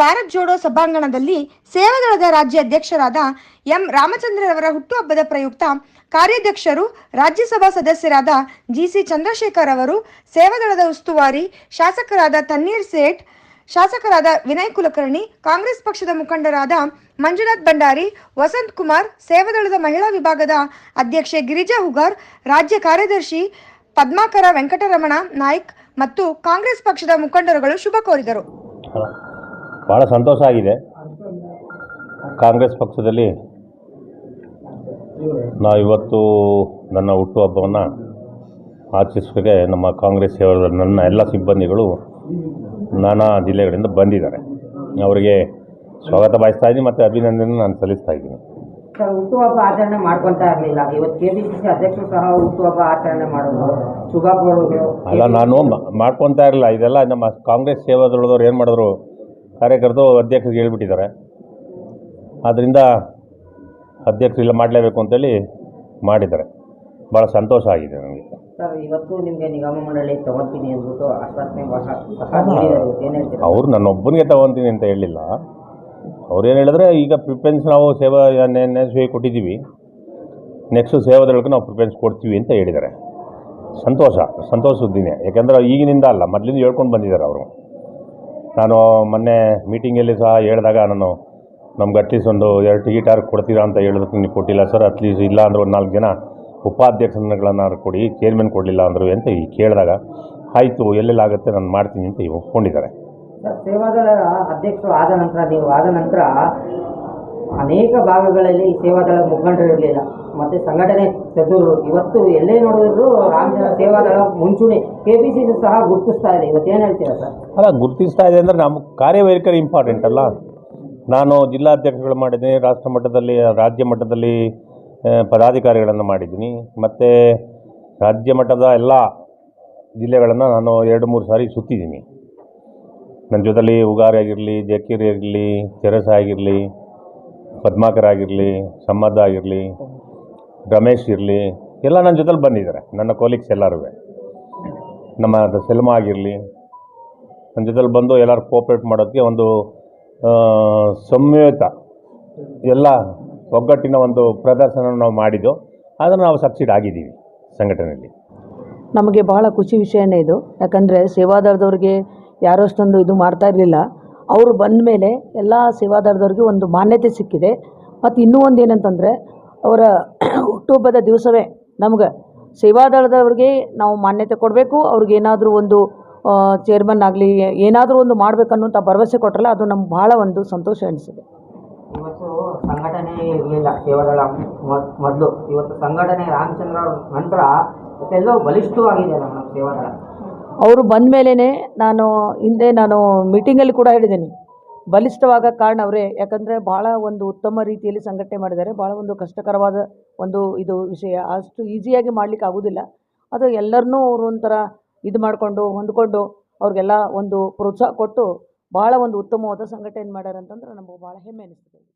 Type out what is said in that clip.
ಭಾರತ್ ಜೋಡೋ ಸಭಾಂಗಣದಲ್ಲಿ ಸೇವಾದಳದ ರಾಜ್ಯ ಅಧ್ಯಕ್ಷರಾದ ಎಂ ರಾಮಚಂದ್ರರವರ ಹುಟ್ಟುಹಬ್ಬದ ಪ್ರಯುಕ್ತ ಕಾರ್ಯಾಧ್ಯಕ್ಷರು, ರಾಜ್ಯಸಭಾ ಸದಸ್ಯರಾದ ಜಿಸಿ ಚಂದ್ರಶೇಖರ್ ಅವರು ಸೇವಾದಳದ ಉಸ್ತುವಾರಿ ಶಾಸಕರಾದ ತನ್ನೀರ್ ಸೇಠ್, ಶಾಸಕರಾದ ವಿನಯ್ ಕುಲಕರ್ಣಿ, ಕಾಂಗ್ರೆಸ್ ಪಕ್ಷದ ಮುಖಂಡರಾದ ಮಂಜುನಾಥ್ ಭಂಡಾರಿ, ವಸಂತ್ ಕುಮಾರ್ ಸೇವಾದಳದ ಮಹಿಳಾ ವಿಭಾಗದ ಅಧ್ಯಕ್ಷೆ ಗಿರಿಜಾ ಹುಗಾರ್, ರಾಜ್ಯ ಕಾರ್ಯದರ್ಶಿ ಪದ್ಮಾಕರ ವೆಂಕಟರಮಣ ನಾಯ್ಕ್ ಮತ್ತು ಕಾಂಗ್ರೆಸ್ ಪಕ್ಷದ ಮುಖಂಡರುಗಳು ಶುಭ ಕೋರಿದರು. ಭಾಳ ಸಂತೋಷ ಆಗಿದೆ. ಕಾಂಗ್ರೆಸ್ ಪಕ್ಷದಲ್ಲಿ ನಾವು ಇವತ್ತು ನನ್ನ ಹುಟ್ಟುಹಬ್ಬವನ್ನು ಆಚರಿಸೋಕ್ಕೆ ನಮ್ಮ ಕಾಂಗ್ರೆಸ್ ನನ್ನ ಎಲ್ಲ ಸಿಬ್ಬಂದಿಗಳು ನಾನಾ ಜಿಲ್ಲೆಗಳಿಂದ ಬಂದಿದ್ದಾರೆ. ಅವರಿಗೆ ಸ್ವಾಗತ ಬಯಸ್ತಾ ಇದ್ದೀನಿ ಮತ್ತು ಅಭಿನಂದನೆ ನಾನು ಸಲ್ಲಿಸ್ತಾ ಇದ್ದೀನಿ. ಸರ್ ಹುಟ್ಟುಹಬ್ಬ ಆಚರಣೆ ಇರಲಿಲ್ಲ. ಇವತ್ತು ಕೆ ಪಿ ಸಿ ಸಿ ಅಧ್ಯಕ್ಷರು ಸಹ ಹುಟ್ಟುಹಬ್ಬ ಆಚರಣೆ ಮಾಡೋದು. ಶುಭ ಅಲ್ಲ ನಾನು ಮಾಡ್ಕೊತಾ ಇರಲಿಲ್ಲ. ಇದೆಲ್ಲ ನಮ್ಮ ಕಾಂಗ್ರೆಸ್ ಸೇವಾದೊಳಗವ್ರು ಏನು ಮಾಡಿದ್ರು? ಕಾರ್ಯಕರ್ತರು ಅಧ್ಯಕ್ಷರಿಗೆ ಹೇಳ್ಬಿಟ್ಟಿದ್ದಾರೆ. ಆದ್ದರಿಂದ ಅಧ್ಯಕ್ಷರು ಇಲ್ಲ ಮಾಡಲೇಬೇಕು ಅಂತೇಳಿ ಮಾಡಿದ್ದಾರೆ. ಭಾಳ ಸಂತೋಷ ಆಗಿದೆ ನನಗೆ ಅವ್ರು ನನ್ನೊಬ್ಬನಿಗೆ ತಗೊತೀನಿ ಅಂತ ಹೇಳಿಲ್ಲ. ಏನು ಹೇಳಿದ್ರೆ ಈಗ ಪ್ರಿಫರೆನ್ಸ್ ನಾವು ಸೇವಾ ಸೇವೆ ಕೊಟ್ಟಿದ್ದೀವಿ. ನೆಕ್ಸ್ಟು ಸೇವಾದೊಳಗೆ ನಾವು ಪ್ರಿಫರೆನ್ಸ್ ಕೊಡ್ತೀವಿ ಅಂತ ಹೇಳಿದ್ದಾರೆ. ಸಂತೋಷ ಸಂತೋಷ ಸುದ್ದಿನೇ ಯಾಕೆಂದರೆ ಈಗಿನಿಂದ ಅಲ್ಲ ಮೊದಲಿಂದ ಹೇಳ್ಕೊಂಡು ಬಂದಿದ್ದಾರೆ ಅವರು. ನಾನು ಮೊನ್ನೆ ಮೀಟಿಂಗಲ್ಲಿ ಸಹ ಹೇಳಿದಾಗ ನಾನು ನಮ್ಗೆ ಅಟ್ಲೀಸ್ಟ್ ಒಂದು ಎರಡು ಟಿಕೆಟ್ ಯಾರು ಕೊಡ್ತೀರಾ ಅಂತ ಹೇಳೋದಕ್ಕೆ ನೀವು ಕೊಟ್ಟಿಲ್ಲ ಸರ್. ಅಟ್ಲೀಸ್ಟ್ ಇಲ್ಲ ಅಂದ್ರೆ ಒಂದು ನಾಲ್ಕು ಜನ ಉಪಾಧ್ಯಕ್ಷರುಗಳನ್ನ ಕೊಡಿ ಚೇರ್ಮನ್ ಕೊಡಲಿಲ್ಲ ಅಂದರು ಅಂತ ಈ ಕೇಳಿದಾಗ, ಆಯಿತು ಎಲ್ಲೆಲ್ಲಾಗುತ್ತೆ ನಾನು ಮಾಡ್ತೀನಿ ಅಂತ ಇವ್ ಒಪ್ಕೊಂಡಿದ್ದಾರೆ. ಸರ್, ಸೇವಾದಳ ಅಧ್ಯಕ್ಷರು ಆದ ನಂತರ, ನೀವು ಆದ ನಂತರ ಅನೇಕ ಭಾಗಗಳಲ್ಲಿ ಸೇವಾದಳ ಮುಖಂಡರು ಇರಲಿಲ್ಲ. ಮತ್ತೆ ಸಂಘಟನೆ ಚದುರು ಇವತ್ತು ಎಲ್ಲೇ ನೋಡಿದ್ರು ರಾಮಚಂದ್ರ ಸೇವಾದಳ ಮುಂಚೂಣಿ ಕೆ ಪಿ ಸಿ ಸಹ ಗುರುತಿಸ್ತಾ ಇದೆ. ಇವತ್ತು ಏನು ಹೇಳ್ತೀರಾ ಸರ್? ಅಲ್ಲ, ಗುರುತಿಸ್ತಾ ಇದೆ ಅಂದರೆ ನಮ್ಮ ಕಾರ್ಯವೈಖರಿ ಇಂಪಾರ್ಟೆಂಟ್ ಅಲ್ಲ? ನಾನು ಜಿಲ್ಲಾಧ್ಯಕ್ಷಗಳು ಮಾಡಿದ್ದೀನಿ, ರಾಷ್ಟ್ರ ಮಟ್ಟದಲ್ಲಿ, ರಾಜ್ಯ ಮಟ್ಟದಲ್ಲಿ ಪದಾಧಿಕಾರಿಗಳನ್ನು ಮಾಡಿದ್ದೀನಿ. ಮತ್ತು ರಾಜ್ಯ ಮಟ್ಟದ ಎಲ್ಲ ಜಿಲ್ಲೆಗಳನ್ನು ನಾನು ಎರಡು ಮೂರು ಸಾರಿ ಸುತ್ತಿದ್ದೀನಿ. ನನ್ನ ಜೊತೆಯಲ್ಲಿ ಉಗಾರಿ ಆಗಿರಲಿ, ಜಕೀರ್ ಆಗಿರಲಿ ತೆರಸ ಆಗಿರಲಿ ಪದ್ಮಾಕರ್ ಆಗಿರಲಿ ಸಮ್ಮದ್ ಆಗಿರಲಿ, ರಮೇಶ್ ಇರಲಿ, ಎಲ್ಲ ನನ್ನ ಜೊತೆಲಿ ಬಂದಿದ್ದಾರೆ ನನ್ನ ಕೊಲೀಗ್ಸ್ ಎಲ್ಲರೂ. ನಮ್ಮ ಸೆಲ್ಮಾ ಆಗಿರಲಿ ನನ್ನ ಜೊತೆಲಿ ಬಂದು ಎಲ್ಲರೂ ಕೋಪ್ರೇಟ್ ಮಾಡೋದಕ್ಕೆ ಒಂದು ಸಂಯುಕ್ತ, ಎಲ್ಲ ಒಗ್ಗಟ್ಟಿನ ಒಂದು ಪ್ರದರ್ಶನ ನಾವು ಮಾಡಿದ್ದು. ಅದನ್ನು ನಾವು ಸಕ್ಸೀಡ್ ಆಗಿದ್ದೀವಿ ಸಂಘಟನೆಯಲ್ಲಿ. ನಮಗೆ ಬಹಳ ಖುಷಿ ವಿಷಯನೇ ಇದು. ಯಾಕಂದರೆ ಸೇವಾದಾರದವ್ರಿಗೆ ಯಾರೂ ಅಷ್ಟೊಂದು ಇದು ಮಾಡ್ತಾ ಇರಲಿಲ್ಲ. ಅವರು ಬಂದ ಮೇಲೆ ಎಲ್ಲ ಸೇವಾದಾರದವ್ರಿಗೆ ಒಂದು ಮಾನ್ಯತೆ ಸಿಕ್ಕಿದೆ. ಮತ್ತು ಇನ್ನೂ ಒಂದು ಏನಂತಂದರೆ, ಅವರ ಹುಟ್ಟುಹಬ್ಬದ ದಿವಸವೇ ನಮ್ಗೆ ಸೇವಾದಳದವ್ರಿಗೆ ನಾವು ಮಾನ್ಯತೆ ಕೊಡಬೇಕು. ಅವ್ರಿಗೆ ಏನಾದರೂ ಒಂದು ಚೇರ್ಮನ್ ಆಗಲಿ, ಏನಾದರೂ ಒಂದು ಮಾಡಬೇಕನ್ನುವಂಥ ಭರವಸೆ ಕೊಟ್ಟರಲ್ಲ ಅದು ನಮ್ಗೆ ಭಾಳ ಒಂದು ಸಂತೋಷ ಅನಿಸಿದೆ ಇವತ್ತು ಸಂಘಟನೆ ಇರಲಿಲ್ಲ, ಸೇವಾದಳ ಮೊದಲು. ಇವತ್ತು ಸಂಘಟನೆ ರಾಮಚಂದ್ರ ನಂತರ ಎಲ್ಲೋ ಬಲಿಷ್ಠವಾಗಿದೆ ನಮ್ಮ ಸೇವಾದಳ. ಅವರು ಬಂದ ಮೇಲೇ ನಾನು ಹಿಂದೆ ನಾನು ಮೀಟಿಂಗಲ್ಲಿ ಕೂಡ ಹೇಳಿದ್ದೀನಿ. ಬಲಿಷ್ಠವಾಗ ಕಾರಣ ಅವರೇ, ಯಾಕಂದರೆ ಭಾಳ ಒಂದು ಉತ್ತಮ ರೀತಿಯಲ್ಲಿ ಸಂಘಟನೆ ಮಾಡಿದ್ದಾರೆ. ಭಾಳ ಒಂದು ಕಷ್ಟಕರವಾದ ಒಂದು ಇದು ವಿಷಯ. ಅಷ್ಟು ಈಸಿಯಾಗಿ ಮಾಡಲಿಕ್ಕೆ ಆಗೋದಿಲ್ಲ. ಅದು ಎಲ್ಲರನ್ನೂ ಅವರು ಒಂಥರ ಇದು ಮಾಡಿಕೊಂಡು, ಹೊಂದ್ಕೊಂಡು ಅವ್ರಿಗೆಲ್ಲ ಒಂದು ಪ್ರೋತ್ಸಾಹ ಕೊಟ್ಟು ಭಾಳ ಒಂದು ಉತ್ತಮವಾದ ಸಂಘಟನೆ ಮಾಡ್ಯಾರಂತಂದ್ರೆ ನಮಗೆ ಭಾಳ ಹೆಮ್ಮೆ ಅನಿಸ್ತದೆ.